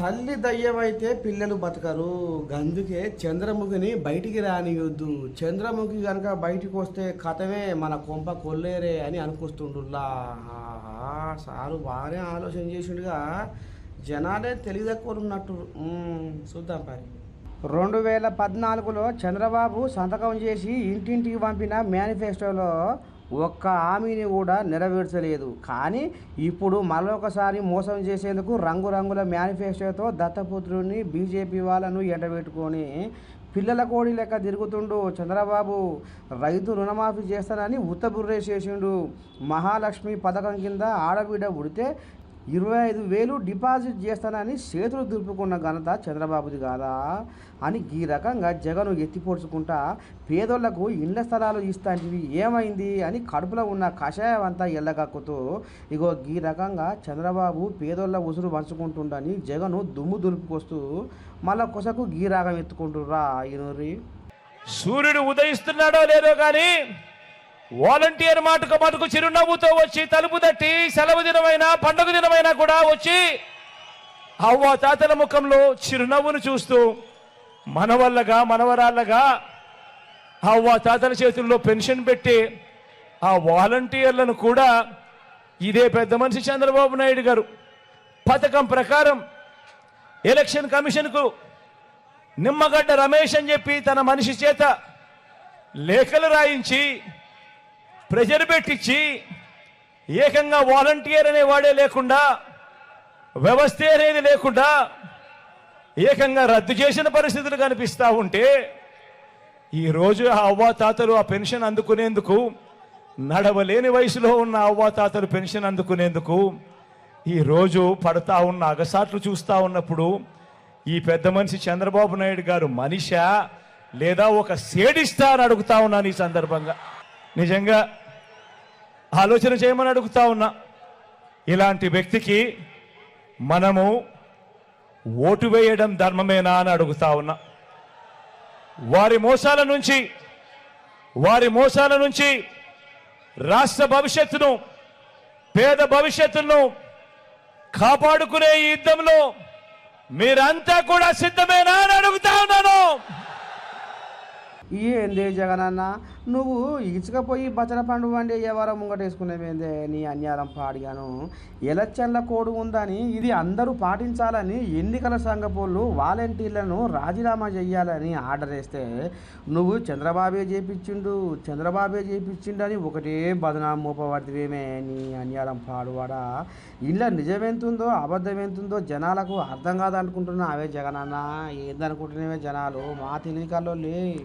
తల్లి దయ్యమైతే పిల్లలు బతకరు. అందుకే చంద్రముఖిని బయటికి రానియొద్దు. చంద్రముఖి కనుక బయటికి వస్తే కథమే మన కొంప కొల్లేరే అని అనుకొస్తుండుల్లా. సారు బాగానే ఆలోచన చేసిండుగా. జనాలే తెలియదక్కువ ఉన్నట్టు చూద్దాం పని రెండు వేల పద్నాలుగులో చంద్రబాబు సంతకం చేసి ఇంటింటికి పంపిన మేనిఫెస్టోలో ఒక్క హామీని కూడా నెరవేర్చలేదు. కానీ ఇప్పుడు మరొకసారి మోసం చేసేందుకు రంగురంగుల మేనిఫెస్టోతో దత్తపుత్రుని బీజేపీ వాళ్ళను ఎండబెట్టుకొని పిల్లల కోడి లెక్క తిరుగుతుండు. చంద్రబాబు రైతు రుణమాఫీ చేస్తానని ఉత్తబుర్రేసేసిండు మహాలక్ష్మి పథకం కింద ఆడబిడ్డ ఉడితే ఇరవై ఐదు వేలు డిపాజిట్ చేస్తానని చేతులు దులుపుకున్న ఘనత చంద్రబాబుది కాదా? అని ఈ రకంగా జగన్ ఎత్తిపోడ్చుకుంటా పేదోళ్ళకు ఇళ్ళ స్థలాలు ఇస్తాంటివి. ఏమైంది? అని కడుపులో ఉన్న కషాయం అంతా ఎల్లగక్కుతూ ఇగో ఈ రకంగా చంద్రబాబు పేదోళ్ళ ఉసురు పంచుకుంటుండని జగను దుమ్ము దులుపుకొస్తూ మళ్ళా కొసకు గీ రాగం ఎత్తుకుంటుర్రా ఈనూరి సూర్యుడు ఉదయిస్తున్నాడో లేదో కానీ వాలంటీర్ మాటకు మాటకు చిరునవ్వుతో వచ్చి తలుపు తట్టి సెలవు దినమైనా పండుగ దినమైనా కూడా వచ్చి అవ్వ తాతల ముఖంలో చిరునవ్వును చూస్తూ మనవల్లగా మనవరాళ్ళగా అవ్వ తాతల చేతుల్లో పెన్షన్ పెట్టి ఆ వాలంటీర్లను కూడా ఇదే పెద్ద మనిషి చంద్రబాబు నాయుడు గారు పథకం ప్రకారం ఎలక్షన్ కమిషన్కు నిమ్మగడ్డ రమేష్ అని చెప్పి తన మనిషి చేత లేఖలు రాయించి ప్రెజర్ పెట్టించి ఏకంగా వాలంటీర్ అనేవాడే లేకుండా వ్యవస్థ అనేది లేకుండా ఏకంగా రద్దు చేసిన పరిస్థితులు కనిపిస్తా ఉంటే ఈరోజు ఆ అవ్వాతాతలు ఆ పెన్షన్ అందుకునేందుకు నడవలేని వయసులో ఉన్న అవ్వాతాతలు పెన్షన్ అందుకునేందుకు ఈరోజు పడతా ఉన్న అగసాట్లు చూస్తూ ఉన్నప్పుడు ఈ పెద్ద మనిషి చంద్రబాబు నాయుడు గారు మనిష లేదా ఒక సేడిస్తా అని అడుగుతా ఉన్నాను ఈ సందర్భంగా? నిజంగా ఆలోచన చేయమని అడుగుతా ఉన్నా. ఇలాంటి వ్యక్తికి మనము ఓటు వేయడం ధర్మమేనా అని అడుగుతా ఉన్నా. వారి మోసాల నుంచి వారి మోసాల నుంచి రాష్ట్ర భవిష్యత్తును పేద భవిష్యత్తును కాపాడుకునే ఈ యుద్ధంలో మీరంతా కూడా సిద్ధమేనా అని అడుగుతా ఉన్నాను. ఏంది జగనన్న? నువ్వు ఇసుకపోయి బచ్చల పండు వండి ఎవరో ముంగటేసుకునేవేందే నీ అన్యారం పాడిగాను. ఎలక్షన్ల కోడ్ ఉందని ఇది అందరూ పాటించాలని ఎన్నికల సంఘపోళ్ళు వాలంటీర్లను రాజీనామా చేయాలని ఆర్డర్ వేస్తే నువ్వు చంద్రబాబే చేపించిండు చంద్రబాబే చేపించిండు అని ఒకటే బదనాం మోపబడితేమే నీ అన్యారం పాడువాడా? ఇలా నిజమెంతుందో అబద్ధం ఎంతుందో జనాలకు అర్థం కాదనుకుంటున్నా అవే జగనన్న. ఏందనుకుంటున్నావే జనాలు? మా తెలియకల్లో లే